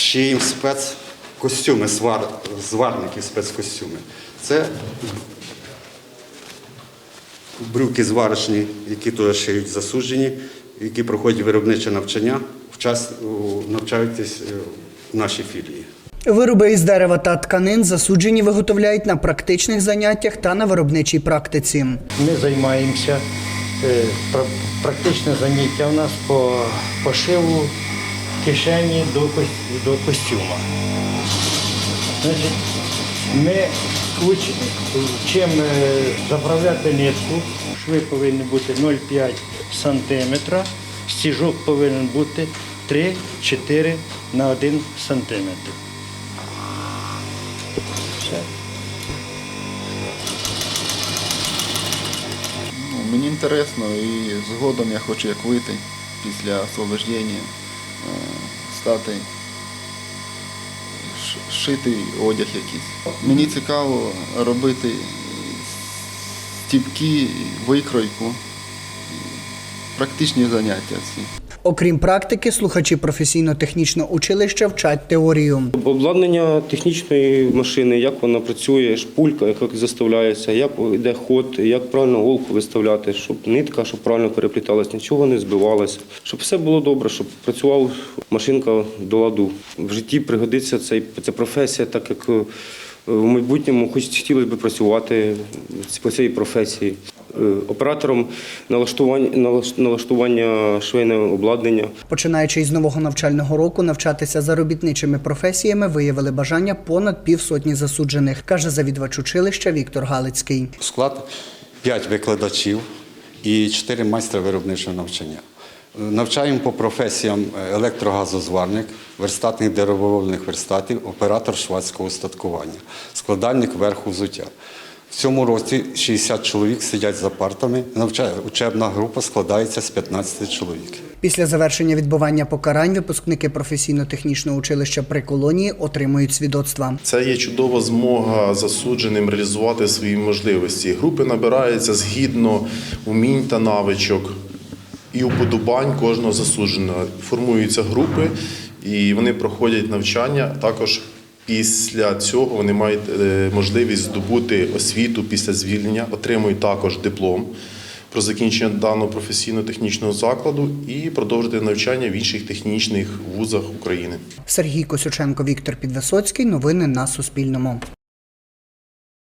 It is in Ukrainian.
шиємо спецкостюми, свар, зварники спецкостюми. Це брюки зварочні, які теж шиють засуджені, які проходять виробниче навчання, вчас, у- навчаються е, в нашій філії. Вироби із дерева та тканин засуджені виготовляють на практичних заняттях та на виробничій практиці. Ми займаємося е, практичне заняття у нас по пошиву кишені до, до костюма. Значить, ми вчимо е, заправляти нитку. Шви повинні бути 0,5 см, стіжок повинен бути 3-4 на 1 см. Ну, мені інтересно і згодом я хочу як вийти після освобождення, стати шити одяг якийсь. Мені цікаво робити стіпки, викройку, практичні заняття всі. Окрім практики, слухачі професійно-технічного училища вчать теорію. Обладнання технічної машини, як вона працює, шпулька, як заставляється, як йде ход, як правильно голку виставляти, щоб нитка, щоб правильно перепліталась, нічого не збивалося, щоб все було добре, щоб працювала машинка до ладу. В житті пригодиться цей, ця професія, так як е, в майбутньому хоч хотілося б працювати по цій професії. Е, Оператором налаштування, налаштування швейного обладнання. Починаючи із нового навчального року, навчатися за робітничими професіями виявили бажання понад півсотні засуджених, каже завідувач училища Віктор Галицький. Склад 5 викладачів і 4 майстри виробничого навчання. Е, Навчаємо по професіям е, електрогазозварник, верстатник деревообробних верстатів, оператор швадського устаткування, складальник верху взуття. В цьому році 60 чоловік сидять за партами. Учебна група складається з 15 чоловік. Після завершення відбування покарань випускники професійно-технічного училища при колонії отримують свідоцтва. Це є чудова змога засудженим реалізувати свої можливості. Групи набираються згідно умінь та навичок і уподобань кожного засудженого. Формуються групи і вони проходять навчання. Також після цього вони мають е, можливість здобути освіту після звільнення, отримують також диплом про закінчення даного професійно-технічного закладу і продовжити навчання в інших технічних вузах України. Сергій Косюченко, Віктор Підвисоцький. Новини на Суспільному.